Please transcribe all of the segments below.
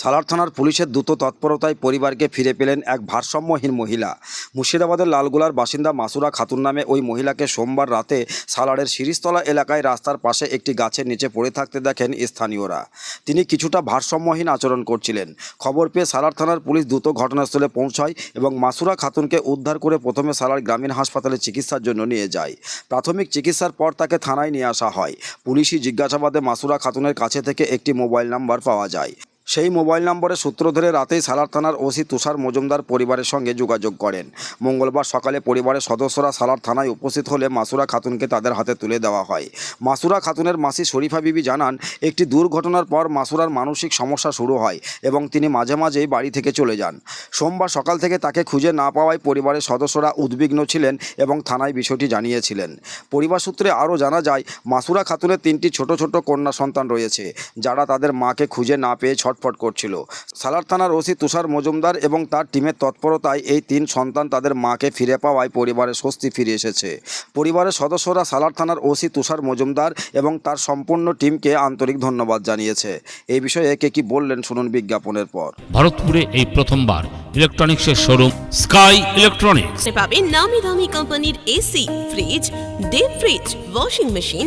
সালার থানার পুলিশের দ্রুত তৎপরতায় পরিবারকে ফিরে পেলেন এক ভারসাম্যহীন মহিলা। মুর্শিদাবাদের লালগোলার বাসিন্দা মাসুরা খাতুন নামে ওই মহিলাকে সোমবার রাতে সালারের শিরিস্তলা এলাকায় রাস্তার পাশে একটি গাছের নিচে পড়ে থাকতে দেখেন স্থানীয়রা। তিনি কিছুটা ভারসাম্যহীন আচরণ করছিলেন। খবর পেয়ে সালার থানার পুলিশ দ্রুত ঘটনাস্থলে পৌঁছায় এবং মাসুরা খাতুনকে উদ্ধার করে প্রথমে সালার গ্রামীণ হাসপাতালে চিকিৎসার জন্য নিয়ে যায়। প্রাথমিক চিকিৎসার পর তাকে থানায় নিয়ে আসা হয়। পুলিশি জিজ্ঞাসাবাদে মাসুরা খাতুনের কাছে থেকে একটি মোবাইল নাম্বার পাওয়া যায়। সেই মোবাইল নম্বরে সূত্র ধরে রাতেই সালার থানার ওসি তুষার মজুমদার পরিবারের সঙ্গে যোগাযোগ করেন। মঙ্গলবার সকালে পরিবারের সদস্যরা সালার থানায় উপস্থিত হলে মাসুরা খাতুনকে তাদের হাতে তুলে দেওয়া হয়। মাসুরা খাতুনের মাসি শরীফা বিবি জানান, একটি দুর্ঘটনার পর মাসুরার মানসিক সমস্যা শুরু হয় এবং তিনি মাঝে মাঝেই বাড়ি থেকে চলে যান। সোমবার সকাল থেকে তাকে খুঁজে না পাওয়ায় পরিবারের সদস্যরা উদ্বিগ্ন ছিলেন এবং থানায় বিষয়টি জানিয়েছিলেন। পরিবার সূত্রে আরও জানা যায়, মাসুরা খাতুনের তিনটি ছোট ছোট কন্যা সন্তান রয়েছে, যারা তাদের মাকে খুঁজে না পেয়ে ছটফট করছিল। সালার থানার ওসি তুষার মজুমদার এবং তার টিমের তৎপরতায় এই তিন সন্তান তাদের মাকে ফিরে পাওয়ায় পরিবারের স্বস্তি ফিরে এসেছে। পরিবারের সদস্যরা সালার থানার ওসি তুষার মজুমদার এবং তার সম্পূর্ণ টিমকে আন্তরিক ধন্যবাদ জানিয়েছে। এই বিষয়ে কে কি বললেন শুনুন বিজ্ঞাপনের পর। ভারতপুরে এই প্রথমবার ইলেকট্রনিক্সের শোরুম স্কাই ইলেকট্রনিক্স। পাবেন নামি দামি কোম্পানির AC fridge deep fridge washing machine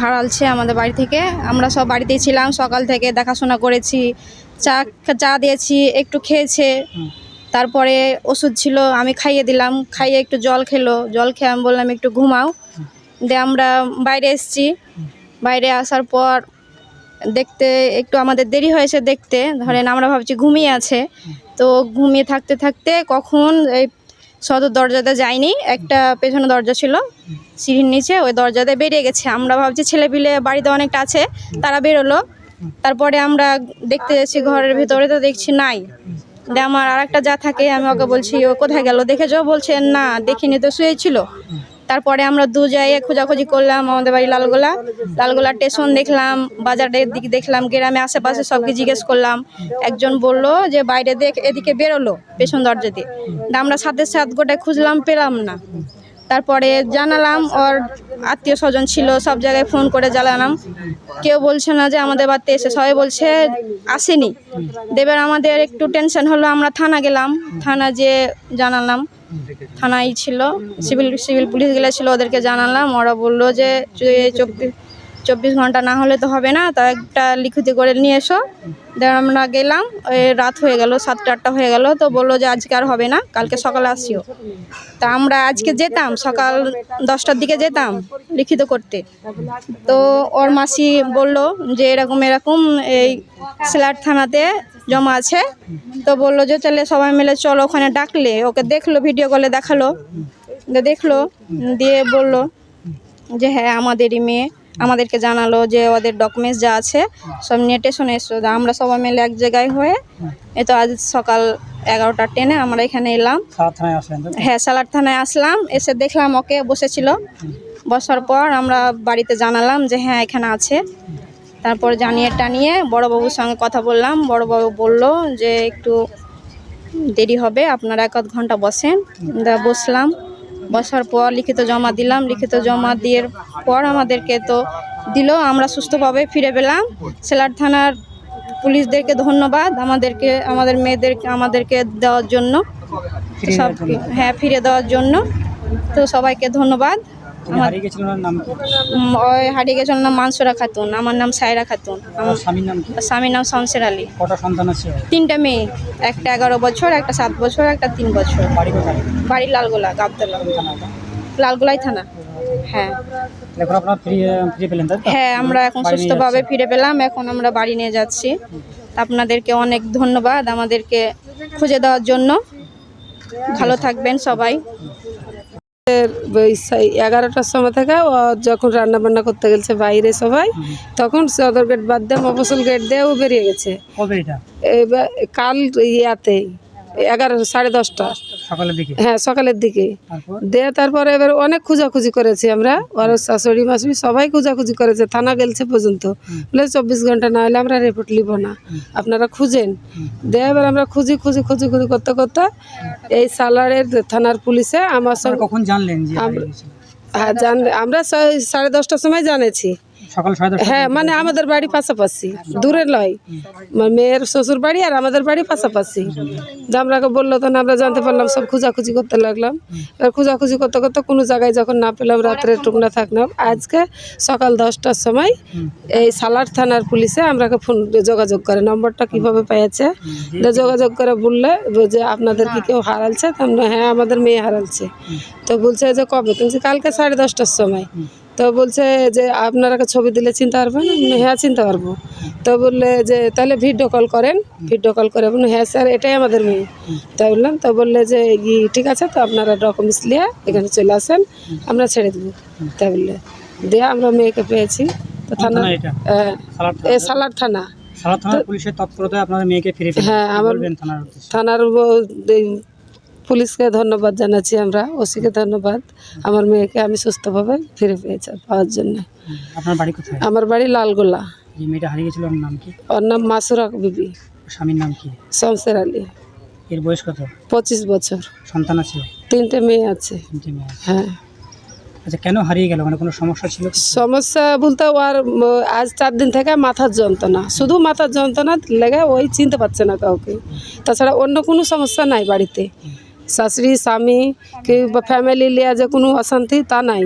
হারালছে আমাদের বাড়ি থেকে। আমরা সব বাড়িতেই ছিলাম, সকাল থেকে দেখাশোনা করেছি, চা চা দিয়েছি, একটু খেয়েছে। তারপরে ওষুধ ছিল, আমি খাইয়ে দিলাম, খাইয়ে একটু জল খেলো। জল খেয়ে আমি বললাম, একটু ঘুমাও। দিয়ে আমরা বাইরে এসেছি। বাইরে আসার পর দেখতে একটু আমাদের দেরি হয়েছে দেখতে। ধরেন আমরা ভাবছি ঘুমিয়ে আছে। তো ঘুমিয়ে থাকতে থাকতে কখন এই সদর দরজাতে যায়নি একটা পেছনে দরজা ছিল। সিঁড়ির নিচে, ওই দরজাতে বেরিয়ে গেছে। আমরা ভাবছি ছেলে পিলে বাড়িতে অনেকটা আছে, তারা বেরোলো। তারপরে আমরা দেখতে যাচ্ছি ঘরের ভিতরে, তো দেখছি নাই। আমার আর একটা যা থাকে, আমি ওকে বলছি, ও কোথায় গেল? দেখেছ? বলছে, না, দেখিনি তো, শুয়েছিল। তারপরে আমরা দু জায়গায় খোঁজাখুঁজি করলাম, আমাদের বাড়ি লালগোলা। লালগোলা স্টেশন দেখলাম, বাজারের দিকে দেখলাম গ্রামে আশেপাশে সবকে জিজ্ঞেস করলাম। একজন বলল যে, বাইরে দেখ, এদিকে বেরোলো, পেছন দরজা দিয়ে। তা আমরা সাথে সাত গোটায় খুঁজলাম, পেলাম না। তারপরে জানালাম, ওর আত্মীয় স্বজন ছিল, সব জায়গায় ফোন করে জানালাম। কেউ বলছে না যে আমাদের বাড়িতে এসে, সবাই বলছে আসেনি। দেবের আমাদের একটু টেনশন হলো, আমরা থানা গেলাম। থানা যে জানালাম, থানায় ছিল, সিভিল সিভিল পুলিশ গেলে ছিল, ওদেরকে জানালাম। ওরা বলল যে চু- চব্বিশ ঘণ্টা না হলে তো হবে না। তা একটা লিখিত করে নিয়ে এসো। দিয়ে আমরা গেলাম ওই রাত হয়ে গেল, সাতটা আটটা হয়ে গেল। তো বলল যে আজকে আর হবে না, কালকে সকালে আসিও। তা আমরা আজকে যেতাম, সকাল দশটার দিকে যেতাম লিখিত করতে। তো ওর মাসি বলল যে এরকম এরকম এই সিলাট থানাতে জমা আছে। তো বলল যে চলে সবাই মিলে চলো, ওখানে ডাকলে। ওকে দেখল ভিডিও কলে দেখাল। দেখল, দিয়ে বলল যে হ্যাঁ আমাদেরই মেয়ে। আমাদেরকে জানালো যে ওদের ডকুমেন্টস যা আছে সব নেটে শুনে এসো। তা আমরা সবাই মিলে এক জায়গায় হয়ে এই তো আজ সকাল এগারোটার ট্রেনে আমরা এখানে এলাম? হ্যাঁ সালার থানায় আসলাম। এসে দেখলাম ওকে বসেছিল। বসার পর আমরা বাড়িতে জানালাম যে হ্যাঁ এখানে আছে। তারপর জানিয়ে টানিয়ে বড়োবাবুর সঙ্গে কথা বললাম। বড়োবাবু বলল যে একটু দেরি হবে আপনারা এক আধ ঘণ্টা বসেন। দা বসলাম। বসার পর লিখিত জমা দিলাম। লিখিত জমা দিয়ে পর আমাদেরকে তো দিল। আমরা সুস্থভাবে ফিরে পেলাম। সেলার থানার পুলিশদেরকে ধন্যবাদ। আমাদেরকে আমাদের মেয়েদেরকে আমাদেরকে দেওয়ার জন্য। সব হ্যাঁ ফিরে দেওয়ার জন্য। তো সবাইকে ধন্যবাদ। হারিয়ে ওনার নাম ওই হারিয়ে গেছিল নাম মানসুরা খাতুন আমার নাম সায়রা খাতুন। আমার স্বামীর নাম কি? স্বামীর নাম শমশের আলী। কটা সন্তান আছে? তিনটা মেয়ে একটা এগারো বছর একটা সাত বছর একটা তিন বছর। বাড়ি কোথায়? বাড়ি লালগোলা গাবতলা। লালগোলাই থানা। হ্যাঁ। এখন আপনারা ফিরিয়ে ফিরে পেলেন হ্যাঁ আমরা এখন সুস্থভাবে ফিরে পেলাম এখন আমরা বাড়ি নিয়ে যাচ্ছি। আপনাদেরকে অনেক ধন্যবাদ আমাদেরকে খুঁজে দেওয়ার জন্য। ভালো থাকবেন সবাই। ওই এগারোটার সময় থেকে ও যখন রান্না বান্না করতে গেছে বাইরে সবাই তখন সদর গেট বাদ দিয়ে মফসল গেট দিয়ে ও বেরিয়ে গেছে। কাল ইয়াতে এগারো সাড়ে দশটা সকালের দিকে? হ্যাঁ সকালের দিকে। দিয়ে তারপরে এবার অনেক খোঁজাখুঁজি করেছি আমরা। ওর শাশুড়ি মাসুড়ি সবাই খোঁজাখুঁজি করেছে থানা গেলছে পর্যন্ত। বলে চব্বিশ ঘণ্টা না হলে আমরা রিপোর্ট নিব না। আপনারা খুঁজেন। দিয়ে এবার আমরা খুঁজি খুঁজি খুঁজি খুঁজি করতে করতে এই সালারের থানার পুলিশে আমার সঙ্গে কখন জানলেন হ্যাঁ জান আমরা সাড়ে দশটার সময় জানেছি। সকাল হ্যাঁ মানে আমাদের বাড়ি পাশাপাশি। দূরে নয় মেয়ের শ্বশুর বাড়ি আর আমাদের বাড়ি পাশাপাশি। যে আমরাকে বলল তখন আমরা জানতে পারলাম সব খোঁজাখুঁজি করতে লাগলাম। এবার খোঁজাখুঁজি করতে করতে কোনো জায়গায় যখন না পেলাম রাত্রে টুকনা থাকলাম আজকে সকাল দশটার সময় এই সালার থানার পুলিশে আমরাকে ফোন যোগাযোগ করে নম্বরটা কীভাবে পেয়েছে। যোগাযোগ করে বললে যে আপনাদের কি কেউ হারালছে? তো আমরা, হ্যাঁ আমাদের মেয়ে হারালছে। তো বলছে যে কবে? তুমি কালকে সাড়ে দশটার সময়। তো বলছে যে আপনারা ছবি দিলে চিনতে পারবেন? হ্যাঁ চিনতে পারব। তো বললে যে তাহলে ভিডিও কল করেন। ভিডিও কল করে বলুন হ্যাঁ স্যার এটাই আমাদের মেয়ে তাই বললাম তো বললে যে ঠিক আছে তো আপনারা ডকুমেন্টস নিয়ে এখানে চলে আসেন আমরা ছেড়ে দেবো। তাই বললে দিয়ে আমরা মেয়েকে পেয়েছি। তো থানা হ্যাঁ, এ সালার থানা? থানার পুলিশের তৎপরতায় আপনাদের মেয়েকে ফিরে হ্যাঁ, আমার- থানার? থানার পুলিশকে ধন্যবাদ জানাচ্ছি আমরা ওসিকে ধন্যবাদ। আমার মেয়েকে আমি সুস্থভাবে ফিরে পেয়েছি পাওয়ার জন্য। আপনার বাড়ি কোথায়? আমার বাড়ি লালগোলা। যে মেয়েটা হারিয়ে গেছিল ওর নাম কি? ওর নাম মাসুরা বিবি। স্বামীর নাম কি? শমসের আলী। এর বয়স কত? পঁচিশ বছর। সন্তান আছে? তিনটে মেয়ে আছে। তিনটে মেয়ে হ্যাঁ। আচ্ছা কেন হারিয়ে গেল? মানে কোনো সমস্যা ছিল সমস্যা বলতে উম, আজ চার দিন থেকে মাথার যন্ত্রণা। শুধু মাথার যন্ত্রণা লেগে ওই চিনতে পারছে না কাউকে। তাছাড়া অন্য কোনো সমস্যা নাই বাড়িতে। শাশুড়ি স্বামী কি ফ্যামিলি লিয়া যে কোনো অশান্তি তা নাই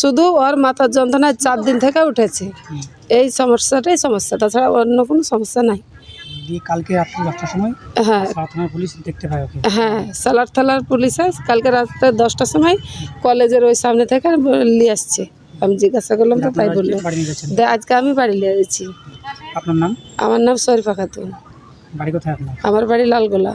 শুধু ওর মাথার যন্ত্রণায় চার দিন থেকে উঠেছে এই সমস্যাটাই সমস্যা তাছাড়া অন্য কোনো সমস্যা নাই দিয়ে কালকে রাত্রি দশটার সময় হ্যাঁ সালার থানার পুলিশ দেখতে পায় ওকে হ্যাঁ সালার থালার পুলিশে কালকে রাত্রে দশটার সময় কলেজের ওই সামনে থেকে নিয়ে আসছে আমি জিজ্ঞাসা করলাম তো তাই বলল আজকে আমি বাড়ি নিয়ে যাচ্ছি আপনার নাম আমার নাম শরীফা খাতুন বাড়ি কোথায় আপনার আমার বাড়ি লালগোলা